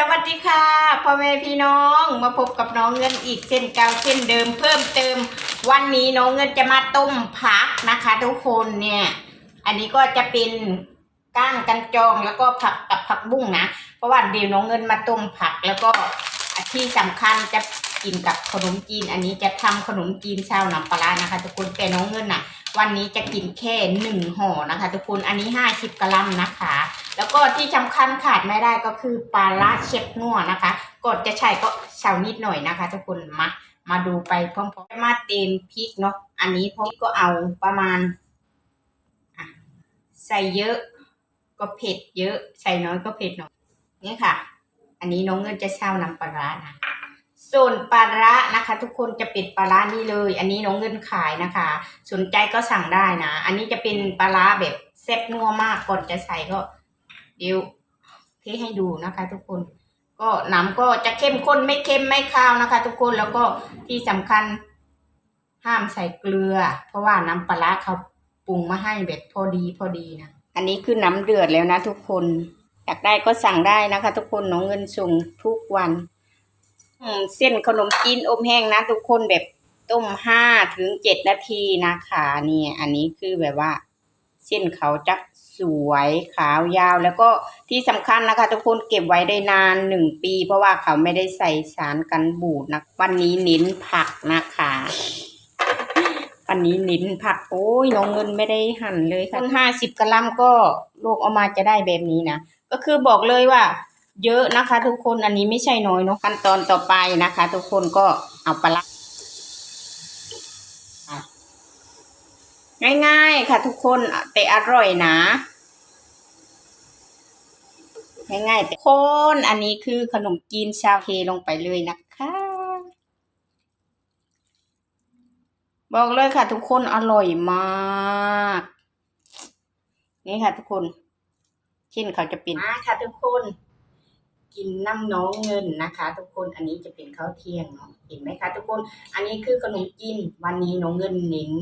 สวัสดีค่ะพ่อแม่พี่น้องมาพบกับน้องเงินอีกเช่นเก่าเช่นเดิมเพิ่มเติม วันนี้น้องเงินจะมาต้มผักนะคะ ทุกคนเนี่ย อันนี้ก็จะเป็นก้างกันจองแล้วก็ผักกับผักบุ้งนะเพราะว่าเดี๋ยวน้องเงินมาต้มผักแล้วก็ที่สำคัญจะ กินกับขนมจีน อันนี้จะทำขนมจีนชาวหนำปลานะคะ ทุกคนแต่น้องเงินน่ะ วันนี้จะกินแค่หนึ่งห่อนะคะ ทุกคนอันนี้ห้าสิบกรัมนะคะ แล้วก็ที่สำคัญขาดไม่ได้ก็คือปลาละเชฟนัวนะคะกดจะใช้ก็เฉานิดหน่อยนะคะ ทุกคนมามาดูไปพร้อมๆมาเต็มพริกเนาะอันนี้พริกก็เอาประมาณใส่เยอะก็เผ็ดเยอะ ใส่น้อยก็เผ็ดหน่อยนี่ค่ะ อันนี้น้องเงินจะเช่าน้ำปลาร้านะ ส่วนปลาร้านะคะ ทุกคนจะเป็นปลาร้านี่เลย อันนี้น้องเงินขายนะคะ สนใจก็สั่งได้นะ อันนี้จะเป็นปลาร้าแบบแซ่บนัวมากก่อนจะใส่ก็เดี๋ยวเทให้ดูนะคะ ทุกคน ก็น้ำก็จะเข้มข้นไม่เค็มไม่คาวนะคะ ทุกคนแล้วก็ที่สำคัญห้ามใส่เกลือ เพราะว่าน้ำปลาร้าเขาปรุงมาให้แบบพอดีพอดีนะอันนี้คือน้ำเดือดแล้วนะ ทุกคนอยากได้ก็สั่งได้นะคะ ทุกคนน้องเงินส่งทุกวัน เส้นขนมจีนอบแห้งนะ ทุกคนแบบต้มห้าถึงเจ็ดนาทีนะคะเนี่ยอันนี้คือแบบว่า เส้นเขาจะสวยขาวยาวแล้วก็ที่สำคัญนะคะ ทุกคนเก็บไว้ได้นานหนึ่งปี เพราะว่าเขาไม่ได้ใส่สารกันบูดนะวันนี้เน้นผักนะคะวันนี้เน้นผักโอ้ยน้องเงินไม่ได้หั่นเลยค่ะห้าสิบกรัมก็ลูกเอามาจะได้แบบนี้นะก็คือบอกเลยว่า เยอะนะคะ ทุกคนอันนี้ไม่ใช่น้อยเนาะขั้นตอนต่อไปนะคะ ทุกคนก็เอาปลาง่ายๆค่ะ ทุกคนแต่อร่อยนะ ง่ายๆแต่คนอันนี้คือขนมจีนชาวเทลงไปเลยนะคะ บอกเลยค่ะ ทุกคนอร่อยมาก นี่ค่ะ ทุกคนเช่นเขาจะเป็นอ่าค่ะ ทุกคน กินน้ำน้องเงินนะคะ ทุกคนอันนี้จะเป็นข้าวเที่ยงเนาะเห็นไหมคะทุกคนอันนี้คือขนมจีนวันนี้น้องเงินเน้น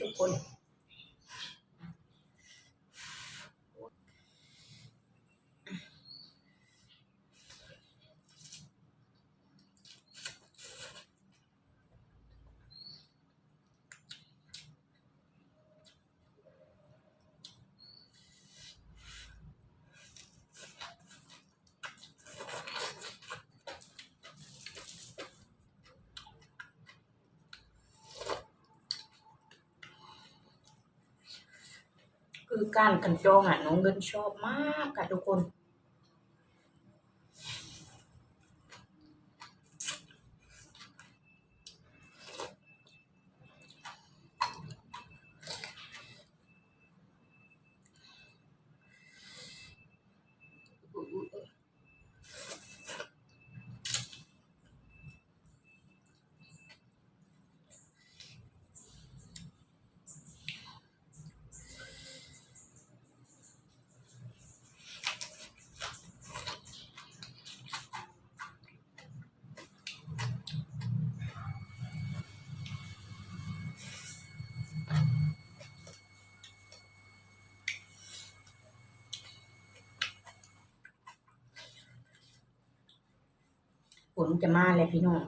ทุกคน คือการกันจองอะน้องเงินชอบมากค่ะทุกคน นจะมาเลยพี่น้อง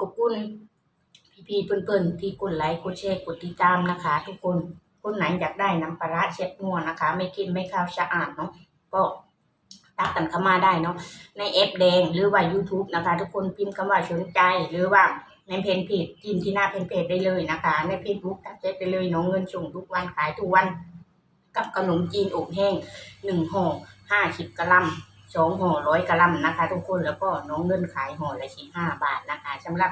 ขอบคุณพี่ๆเพื่อนๆที่กดไลค์กดแชร์กดติดตามนะคะ ทุกคนคนไหนอยากได้น้ำปลาร้าเช็ดนัวนะคะ ไม่กินไม่ข้าวสะอาดเนาะก็ตักกันเข้ามาได้เนาะในแอปแดงหรือว่า YouTube นะคะ ทุกคนพิมพ์คำว่าสนใจหรือว่าในเพจเพจจิ้มที่หน้าเพจเพจได้เลยนะคะ ในเฟซบุ๊กทักแชทได้เลยน้องเงินส่งทุกวันขายทุกวัน กับขนมจีนอบแห้งหนึ่งห่อห้าสิบกะลัม สองห่อร้อยกรัมนะคะ ทุกคนแล้วก็น้องเงินขายห่อละสิบห้าบาทนะคะสำหรับ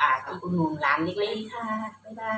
อ่าที่อุดหนุนร้านเล็กๆค่ะบ๊ายบาย